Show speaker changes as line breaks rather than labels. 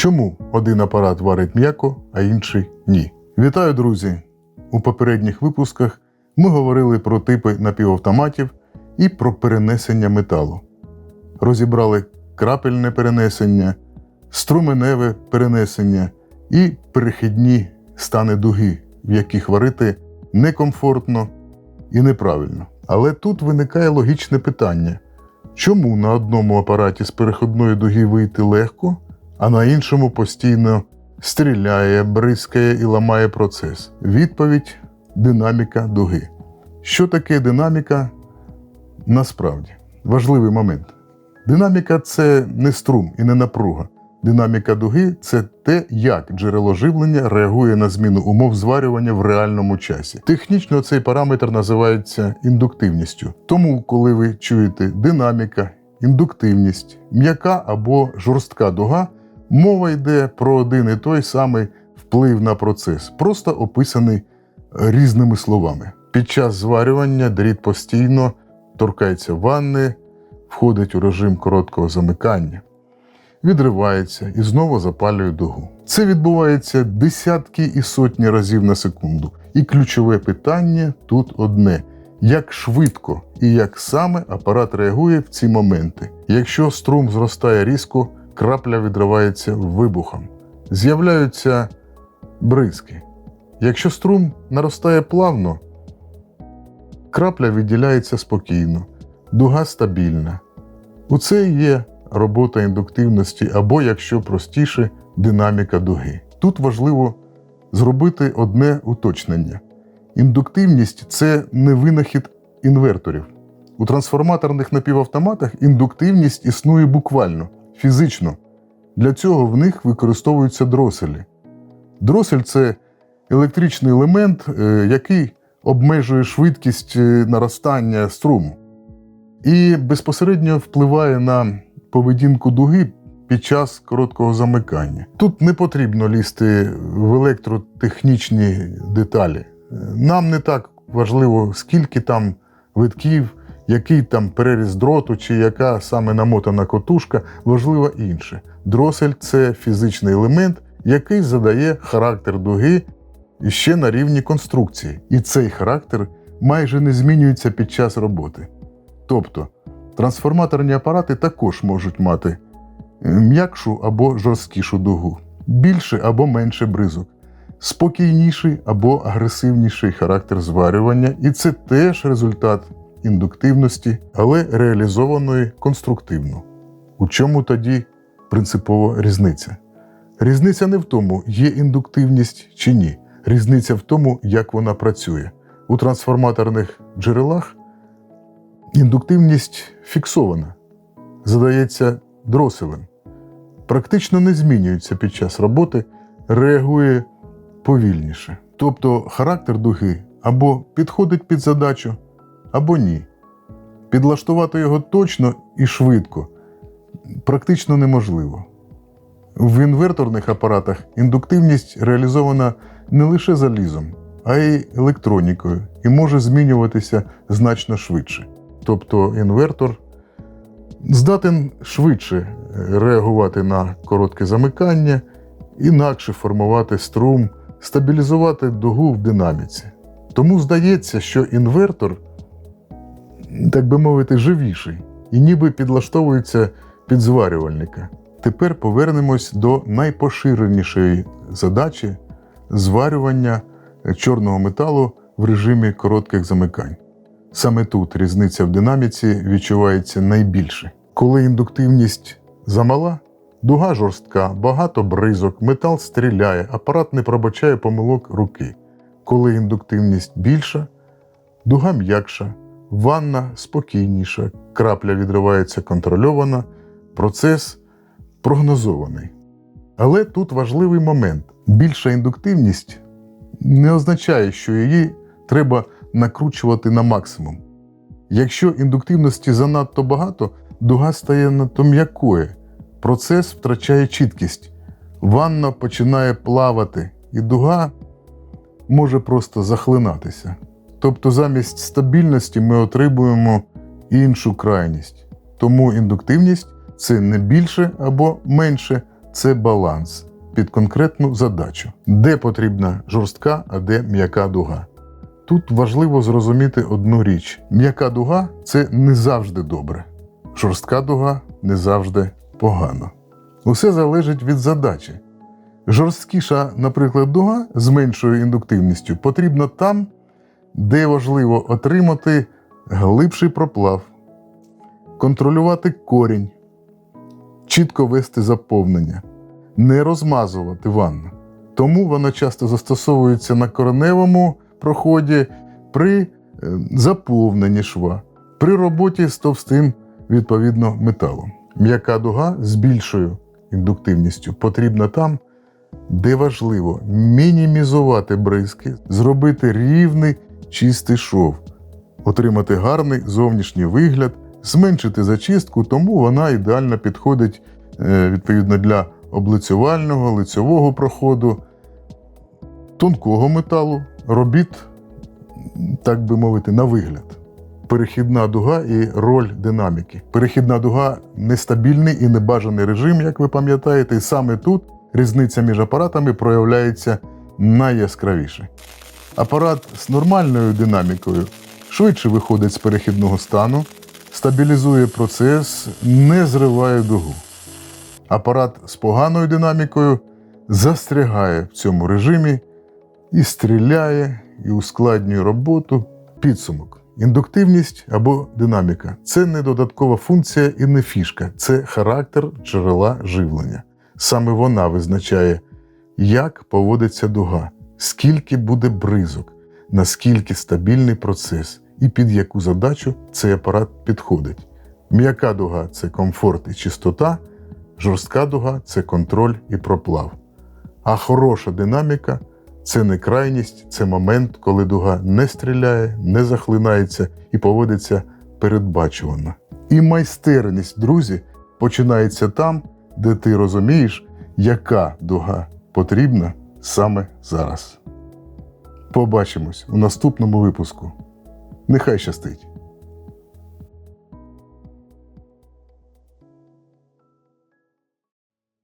Чому один апарат варить м'яко, а інший ні? Вітаю, друзі! У попередніх випусках ми говорили про типи напівавтоматів і про перенесення металу. Розібрали крапельне перенесення, струменеве перенесення і перехідні стани дуги, в яких варити некомфортно і неправильно. Але тут виникає логічне питання: чому на одному апараті з переходної дуги вийти легко, а на іншому постійно стріляє, бризкає і ламає процес? Відповідь динаміка дуги. Що таке динаміка? Насправді важливий момент. Динаміка це не струм і не напруга. Динаміка дуги це те, як джерело живлення реагує на зміну умов зварювання в реальному часі. Технічно цей параметр називається індуктивністю. Тому, коли ви чуєте динаміка, індуктивність, м'яка або жорстка дуга, мова йде про один і той самий вплив на процес, просто описаний різними словами. Під час зварювання дріт постійно торкається ванни, входить у режим короткого замикання відривається і знову запалює дугу. Це відбувається десятки і сотні разів на секунду. І ключове питання тут одне: як швидко і як саме апарат реагує в ці моменти. Якщо струм зростає різко, крапля відривається вибухом. З'являються бризки. Якщо струм наростає плавно, крапля відділяється спокійно, дуга стабільна. У це є робота індуктивності або, якщо простіше, динаміка дуги. Тут важливо зробити одне уточнення: індуктивність це не винахід інверторів. У трансформаторних напівавтоматах індуктивність існує буквально, фізично. Для цього в них використовуються дроселі. Дросель це електричний елемент, е, який обмежує швидкість е, наростання струму і безпосередньо впливає на поведінку дуги під час короткого замикання. Тут не потрібно лізти в електротехнічні деталі. Нам не так важливо, скільки там витків, який там переріз дроту чи яка саме намотана котушка, важливо інше. Дросель це фізичний елемент, який задає характер дуги ще на рівні конструкції. І цей характер майже не змінюється під час роботи. Тобто Трансформаторні апарати також можуть мати е, м'якшу або жорсткішу дугу, більше або менше бризок, спокійніший або агресивніший характер зварювання, і це теж результат індуктивності, але реалізованої конструктивно. У чому тоді принципова різниця? Різниця не в тому, є індуктивність чи ні. Різниця в тому, як вона працює. У трансформаторних джерелах Індуктивність фіксована, задається дроселем, практично не змінюється під час роботи, реагує повільніше. Тобто характер дуги або підходить під задачу, або ні. Підлаштувати його точно і швидко практично неможливо. В інверторних апаратах індуктивність реалізована не лише залізом, а й електронікою і може змінюватися значно швидше тобто інвертор, здатен швидше реагувати на коротке замикання, інакше формувати струм, стабілізувати дугу в динаміці. Тому здається, що інвертор, так би мовити, живіший і ніби підлаштовується під зварювальника. Тепер повернемось до найпоширенішої задачі зварювання чорного металу в режимі коротких замикань. Саме тут різниця в динаміці відчувається найбільше. Коли індуктивність замала, дуга жорстка, багато бризок, метал стріляє, апарат не пробачає помилок руки. Коли індуктивність більша, дуга м'якша, ванна спокійніша, крапля відривається контрольована, процес прогнозований. Але тут важливий момент: більша індуктивність не означає, що її треба накручувати на максимум. Якщо індуктивності занадто багато, дуга стає надто м'якою, процес втрачає чіткість, ванна починає плавати, і дуга може просто захлинатися. Тобто замість стабільності ми отримуємо іншу крайність. Тому індуктивність це не більше або менше, це баланс під конкретну задачу, де потрібна жорстка, а де м'яка дуга. Тут важливо зрозуміти одну річ: м'яка дуга це не завжди добре, жорстка дуга не завжди погано. Усе залежить від задачі. Жорсткіша, наприклад, дуга з меншою індуктивністю потрібна там, де важливо отримати глибший проплав, контролювати корінь, чітко вести заповнення, не розмазувати ванну. Тому вона часто застосовується на кореневому проході при е, заповненні шва, при роботі з товстим відповідно металом. М'яка дуга з більшою індуктивністю потрібна там, де важливо мінімізувати бризки, зробити рівний чистий шов, отримати гарний зовнішній вигляд, зменшити зачистку, тому вона ідеально підходить е, відповідно для облицювального, лицьового проходу, тонкого металу, робіт, так би мовити, на вигляд. Перехідна дуга і роль динаміки. Перехідна дуга нестабільний і небажаний режим, як ви пам'ятаєте, і саме тут різниця між апаратами проявляється найяскравіше. Апарат з нормальною динамікою швидше виходить з перехідного стану, стабілізує процес, не зриває дугу. Апарат з поганою динамікою застрягає в цьому режимі і стріляє, і ускладнює роботу. Підсумок. Індуктивність або динаміка це не додаткова функція і не фішка, це характер джерела живлення. Саме вона визначає, як поводиться дуга, скільки буде бризок, наскільки стабільний процес і під яку задачу цей апарат підходить. М'яка дуга це комфорт і чистота, жорстка дуга це контроль і проплав. А хороша динаміка це не крайність, це момент, коли дуга не стріляє, не захлинається і поводиться передбачувано. І майстерність, друзі, починається там, де ти розумієш, яка дуга потрібна саме зараз. Побачимось у наступному випуску. Нехай щастить!